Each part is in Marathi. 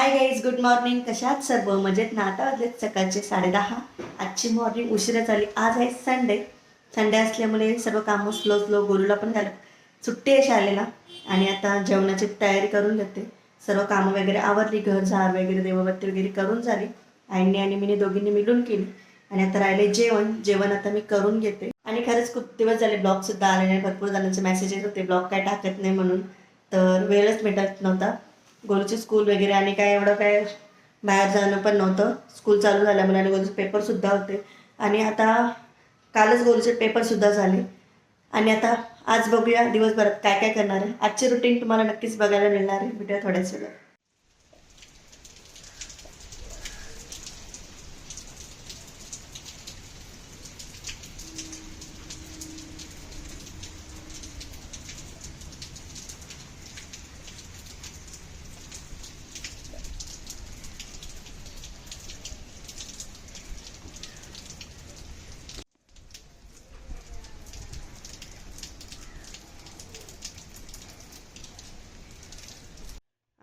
हाय गाईज गुड मॉर्निंग कशात? सर्व मजेत ना? आता वाजलेत सकाळचे साडेदहा. आजची मॉर्निंग उशिरा झाली. आज आहे संडे संडे असल्यामुळे सर्व कामं स्लो स्लो गोरूला पण झालं सुट्टी आहे शाळेला. आणि आता जेवणाची तयारी करून घेते. सर्व कामं वगैरे आवरली. घर झाड वगैरे देवबत्ती वगैरे करून झाली. आईने आणि मीने दोघींनी मिळून केली. आणि आता राहिले जेवण. जेवण आता मी करून घेते. आणि खरंच खूप दिवस झाले ब्लॉग सुद्धा आले नाही. भरपूर जणांचे मेसेजेस होते. ब्लॉग काय टाकत नाही म्हणून. तर वेळच भेटत नव्हता. गोलूची स्कूल वगैरे आणि काय एवढं काय बाहेर जाणं पण नव्हतं. स्कूल चालू झाल्यामुळे आणि गोलूचे पेपरसुद्धा होते. आणि आता कालच गोलूचे पेपरसुद्धा झाले. आणि आता आज बघूया दिवसभरात काय काय करणार आहे. आजची रुटीन तुम्हाला नक्कीच बघायला मिळणार आहे. भेटूया थोड्याच वेळात.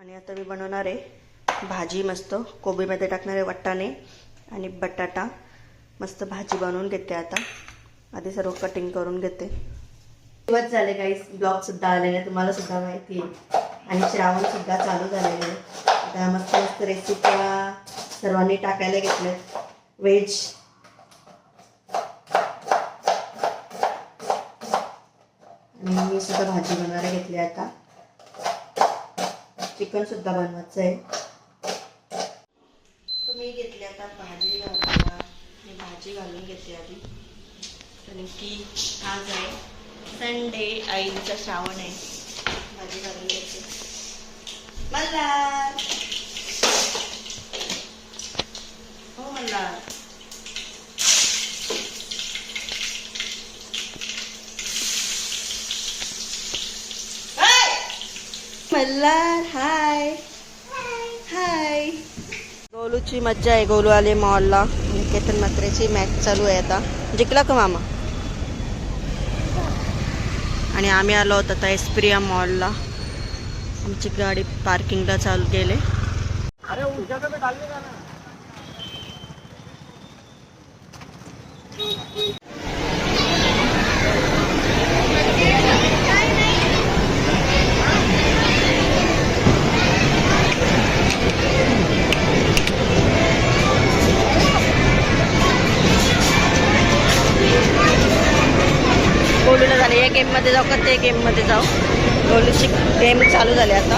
आणि आता मी बनवणार आहे भाजी मस्त. कोबीमध्ये टाकणार आहे वट्टाने आणि बटाटा. मस्त भाजी बनवून घेते आता. आधी सर्व कटिंग करून घेते. दिवस झाले काही ब्लॉग सुद्धा आलेले तुम्हाला सुद्धा माहिती आहे. आणि श्रावण सुद्धा चालू झालेले आहे. आता मस्त मस्त रेसिपी सर्वांनी टाकायला घेतल्यात व्हेज आणि मी सुद्धा भाजी बनवायला घेतली आता. चिकन सुद्धा बनवायचं आहे. तर मी घेतली आता भाजी घालून मी भाजी घालून घेते आधी. कारण की आज आहे संडे आईचा श्रावण आहे. भाजी घालून घेते. मला हो मल्हार हाय मल्हार हाय हाय ची मज्जा आहे गोलवाले मॉलला निकेतन केतन मात्रेची मॅच चालू आहे आता. जिंकला का मामा? आणि आम्ही आलो होतो आता एसप्रिया मॉलला आमची गाडी पार्किंगला चालू गेले गेममध्ये जाऊ का ते गेममध्ये जाऊ? गोलूची गेम चालू झाली आता.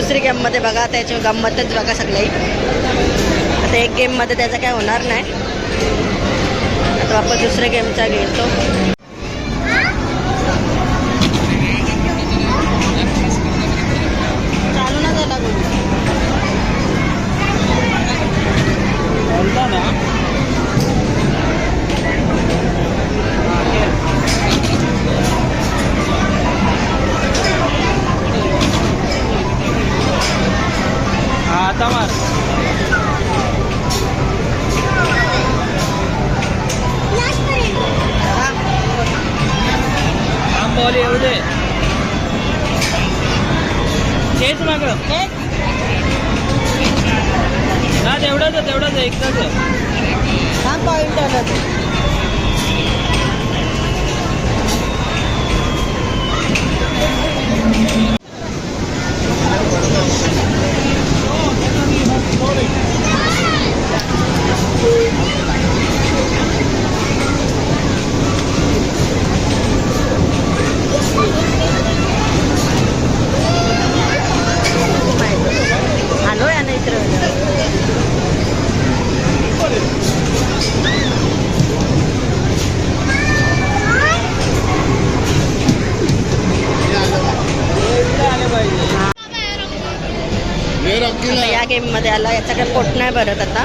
दुसरी गेममध्ये बघा त्याची गंमतच बघा सगळी. आता एक गेममध्ये त्याचं काय होणार नाही. आता आपण दुसऱ्या गेमचा घेतो. కోలి ఎవరిది చేతి మాకు నా తెవడదు తెవడదు ఎక్కదు పాయింట్ అన్నది Morning. या गेममध्ये आला याचा काही पोट नाही भरत आता.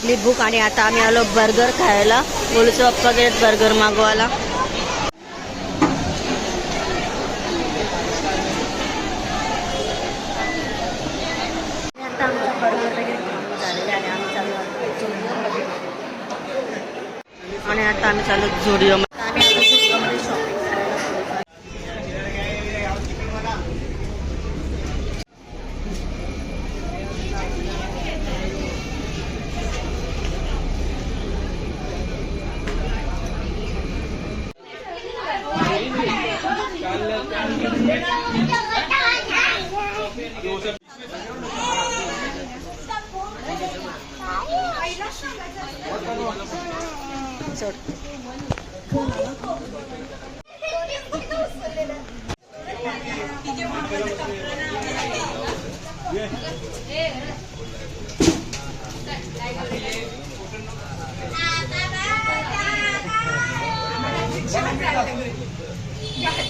लागली भूक आणि आता आम्ही आलो बर्गर खायला. गोलूचे पप्पा गेलेत बर्गर मागवायला. आणि आता आम्ही चाललो झुडिओ Yeah.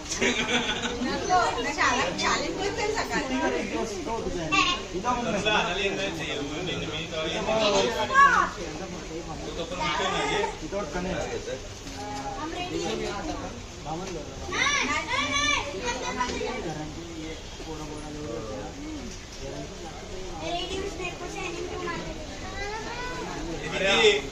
Ready?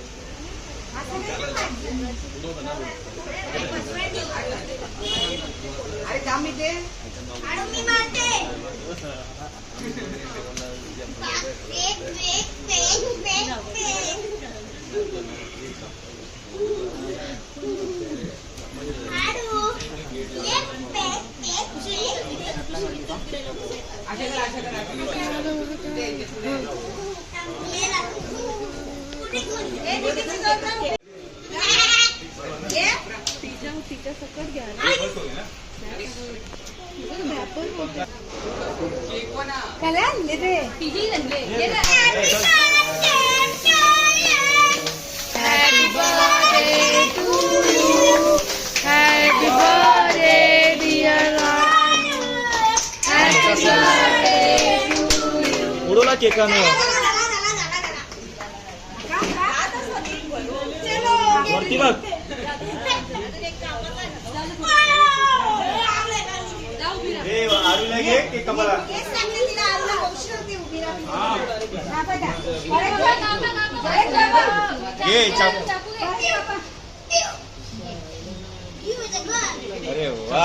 अरे काम ही दे अरे टाकून अरे जाम इथे त्याला आणले ते Happy birthday to you. Happy birthday, dear Ranu. Happy birthday to you. उडवला केकानं वरती बघ अरे वा